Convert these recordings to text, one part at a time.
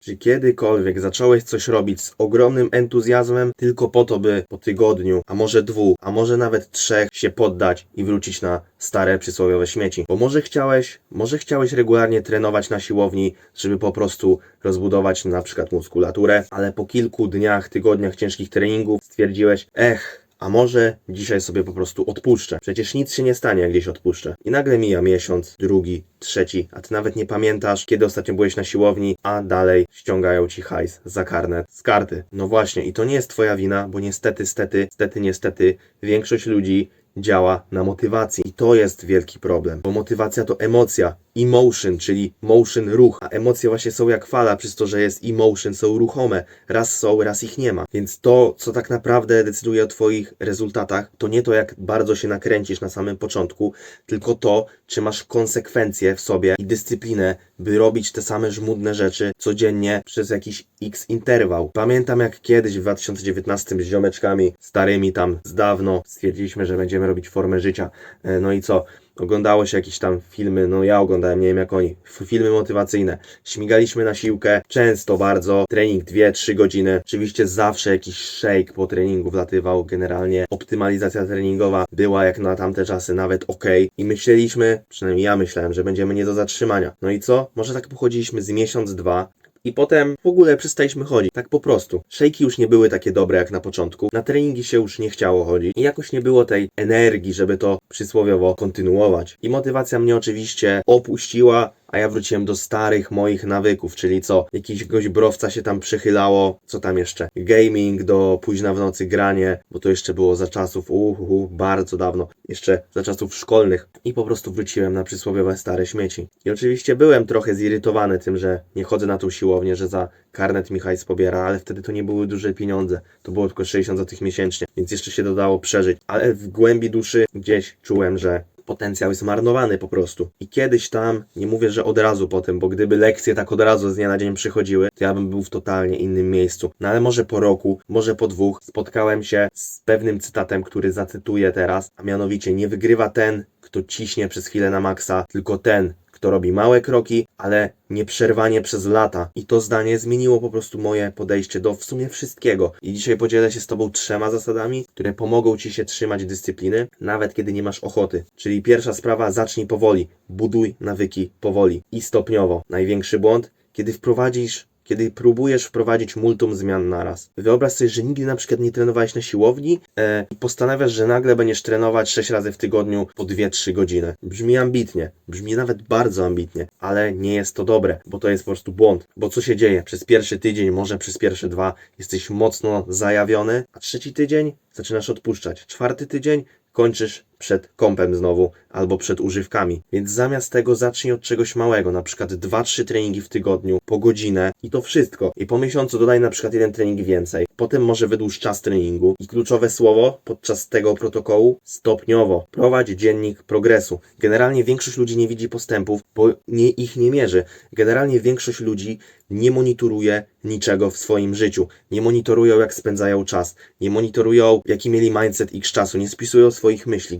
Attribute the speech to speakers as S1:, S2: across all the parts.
S1: Czy kiedykolwiek zacząłeś coś robić z ogromnym entuzjazmem, tylko po to, by po tygodniu, a może dwóch, a może nawet trzech się poddać i wrócić na stare przysłowiowe śmieci? Bo może chciałeś, może chciałeś regularnie trenować na siłowni, żeby po prostu rozbudować na przykład muskulaturę, ale po kilku dniach, tygodniach ciężkich treningów stwierdziłeś, ech, a może dzisiaj sobie po prostu odpuszczę. Przecież nic się nie stanie, jak gdzieś odpuszczę. I nagle mija miesiąc, drugi, trzeci, a ty nawet nie pamiętasz, kiedy ostatnio byłeś na siłowni, a dalej ściągają ci hajs za karnet z karty. No właśnie, i to nie jest twoja wina, bo niestety, stety, stety, niestety, większość ludzi działa na motywacji. I to jest wielki problem, bo motywacja to emocja, emotion, czyli motion, ruch, a emocje właśnie są jak fala, przez to, że jest emotion, są ruchome, raz są, raz ich nie ma. Więc to, co tak naprawdę decyduje o Twoich rezultatach, to nie to, jak bardzo się nakręcisz na samym początku, tylko to, czy masz konsekwencje w sobie i dyscyplinę, by robić te same żmudne rzeczy codziennie przez jakiś x interwał. Pamiętam jak kiedyś w 2019 z ziomeczkami starymi tam z dawno stwierdziliśmy, że będziemy robić formę życia. E, No i co? Oglądało się jakieś tam filmy, no ja oglądałem, nie wiem jak oni, filmy motywacyjne. Śmigaliśmy na siłkę, często bardzo, trening 2-3 godziny. Oczywiście zawsze jakiś shake po treningu wlatywał, generalnie optymalizacja treningowa była jak na tamte czasy nawet ok. I myśleliśmy, przynajmniej ja myślałem, że będziemy nie do zatrzymania. No i co? Może tak pochodziliśmy z miesiąc, dwa, i potem w ogóle przestaliśmy chodzić. Tak po prostu. Szejki już nie były takie dobre jak na początku. Na treningi się już nie chciało chodzić. I jakoś nie było tej energii, żeby to przysłowiowo kontynuować. I motywacja mnie oczywiście opuściła, a ja wróciłem do starych moich nawyków, czyli co? Jakiegoś browca się tam przychylało, co tam jeszcze? Gaming do późna w nocy, granie, bo to jeszcze było za czasów, uhu, bardzo dawno, jeszcze za czasów szkolnych. I po prostu wróciłem na przysłowiowe stare śmieci. I oczywiście byłem trochę zirytowany tym, że nie chodzę na tą siłownię, że za karnet Michał pobiera, ale wtedy to nie były duże pieniądze. To było tylko 60 zł miesięcznie, więc jeszcze się dodało przeżyć. Ale w głębi duszy gdzieś czułem, że potencjał jest marnowany po prostu. I kiedyś tam, nie mówię, że od razu potem, bo gdyby lekcje tak od razu z dnia na dzień przychodziły, to ja bym był w totalnie innym miejscu. No ale może po roku, może po dwóch spotkałem się z pewnym cytatem, który zacytuję teraz, a mianowicie nie wygrywa ten, kto ciśnie przez chwilę na maksa, tylko ten, kto robi małe kroki, ale nieprzerwanie przez lata. I to zdanie zmieniło po prostu moje podejście do w sumie wszystkiego. I dzisiaj podzielę się z Tobą trzema zasadami, które pomogą Ci się trzymać dyscypliny, nawet kiedy nie masz ochoty. Czyli pierwsza sprawa, zacznij powoli. Buduj nawyki powoli i stopniowo. Największy błąd, kiedy wprowadzisz kiedy próbujesz wprowadzić multum zmian naraz. Wyobraź sobie, że nigdy na przykład nie trenowałeś na siłowni e, i postanawiasz, że nagle będziesz trenować 6 razy w tygodniu po 2-3 godziny. Brzmi ambitnie, brzmi nawet bardzo ambitnie, ale nie jest to dobre, bo to jest po prostu błąd. Bo co się dzieje? Przez pierwszy tydzień, może przez pierwsze dwa jesteś mocno zajawiony, a trzeci tydzień zaczynasz odpuszczać. Czwarty tydzień kończysz przed kąpem znowu albo przed używkami. Więc zamiast tego zacznij od czegoś małego, na przykład 2-3 treningi w tygodniu po godzinę i to wszystko. I po miesiącu dodaj na przykład jeden trening więcej. Potem może wydłuż czas treningu. I kluczowe słowo podczas tego protokołu stopniowo. Prowadź dziennik progresu. Generalnie większość ludzi nie widzi postępów, bo nie, ich nie mierzy. Generalnie większość ludzi nie monitoruje niczego w swoim życiu. Nie monitorują, jak spędzają czas. Nie monitorują, jaki mieli mindset x czasu. Nie spisują swoich myśli.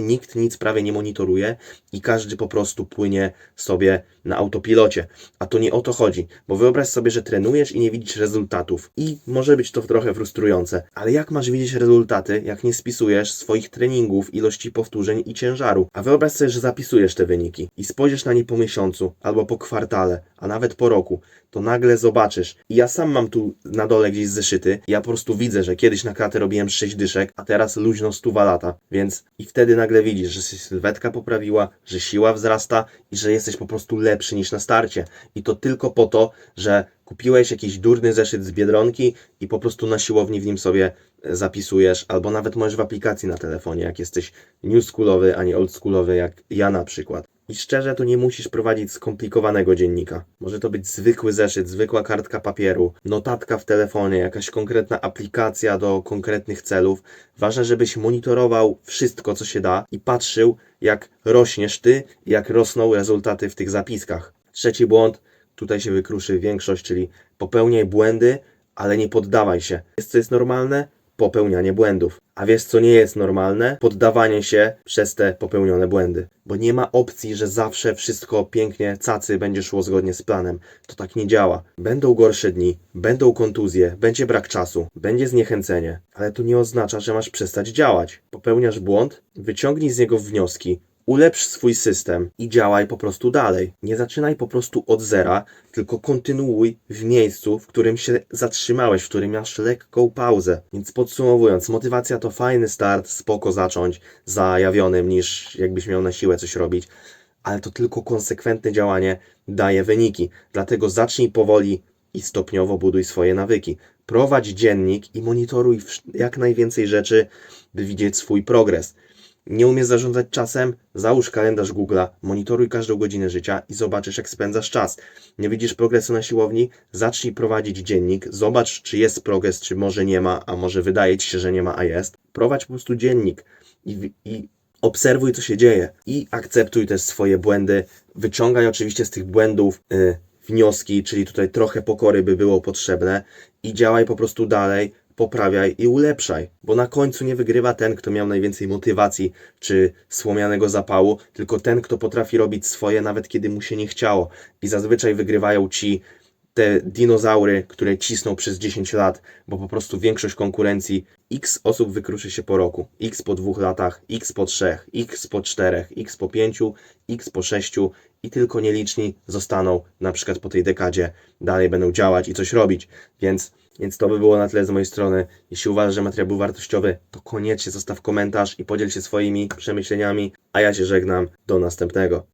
S1: Nikt nic prawie nie monitoruje i każdy po prostu płynie sobie na autopilocie. A to nie o to chodzi, bo wyobraź sobie, że trenujesz i nie widzisz rezultatów. I może być to trochę frustrujące, ale jak masz widzieć rezultaty, jak nie spisujesz swoich treningów, ilości powtórzeń i ciężaru? A wyobraź sobie, że zapisujesz te wyniki i spojrzysz na nie po miesiącu, albo po kwartale, a nawet po roku, to nagle zobaczysz. I ja sam mam tu na dole gdzieś zeszyty. Ja po prostu widzę, że kiedyś na klatę robiłem 6 dyszek, a teraz luźno stuwa lata. Więc i wtedy nagle widzisz, że się sylwetka poprawiła, że siła wzrasta i że jesteś po prostu lepszy niż na starcie. I to tylko po to, że kupiłeś jakiś durny zeszyt z Biedronki i po prostu na siłowni w nim sobie e, zapisujesz, albo nawet możesz w aplikacji na telefonie, jak jesteś new schoolowy, a nie old schoolowy, jak ja na przykład. I szczerze, to nie musisz prowadzić skomplikowanego dziennika. Może to być zwykły zeszyt, zwykła kartka papieru, notatka w telefonie, jakaś konkretna aplikacja do konkretnych celów. Ważne, żebyś monitorował wszystko, co się da i patrzył, jak rośniesz ty, jak rosną rezultaty w tych zapiskach. Trzeci błąd, tutaj się wykruszy większość, czyli popełniaj błędy, ale nie poddawaj się. Jest co jest normalne? Popełnianie błędów. A wiesz, co nie jest normalne? Poddawanie się przez te popełnione błędy. Bo nie ma opcji, że zawsze wszystko pięknie, cacy będzie szło zgodnie z planem. To tak nie działa. Będą gorsze dni, będą kontuzje, będzie brak czasu, będzie zniechęcenie, ale to nie oznacza, że masz przestać działać. Popełniasz błąd, wyciągnij z niego wnioski, Ulepsz swój system i działaj po prostu dalej. Nie zaczynaj po prostu od zera, tylko kontynuuj w miejscu, w którym się zatrzymałeś, w którym masz lekką pauzę. Więc podsumowując, motywacja to fajny start, spoko zacząć zajawionym niż jakbyś miał na siłę coś robić, ale to tylko konsekwentne działanie daje wyniki. Dlatego zacznij powoli i stopniowo buduj swoje nawyki. Prowadź dziennik i monitoruj jak najwięcej rzeczy, by widzieć swój progres. Nie umiesz zarządzać czasem? Załóż kalendarz Google'a, monitoruj każdą godzinę życia i zobaczysz, jak spędzasz czas. Nie widzisz progresu na siłowni? Zacznij prowadzić dziennik, zobacz, czy jest progres, czy może nie ma, a może wydaje ci się, że nie ma, a jest. Prowadź po prostu dziennik i, i obserwuj, co się dzieje. I akceptuj też swoje błędy. Wyciągaj oczywiście z tych błędów y, wnioski, czyli tutaj trochę pokory by było potrzebne i działaj po prostu dalej, poprawiaj i ulepszaj, bo na końcu nie wygrywa ten, kto miał najwięcej motywacji czy słomianego zapału, tylko ten, kto potrafi robić swoje, nawet kiedy mu się nie chciało. I zazwyczaj wygrywają ci te dinozaury, które cisną przez 10 lat, bo po prostu większość konkurencji x osób wykruszy się po roku, x po dwóch latach, x po trzech, x po czterech, x po pięciu, x po sześciu i tylko nieliczni zostaną na przykład po tej dekadzie, dalej będą działać i coś robić, więc, więc to by było na tyle z mojej strony. Jeśli uważasz, że materiał był wartościowy, to koniecznie zostaw komentarz i podziel się swoimi przemyśleniami, a ja się żegnam, do następnego.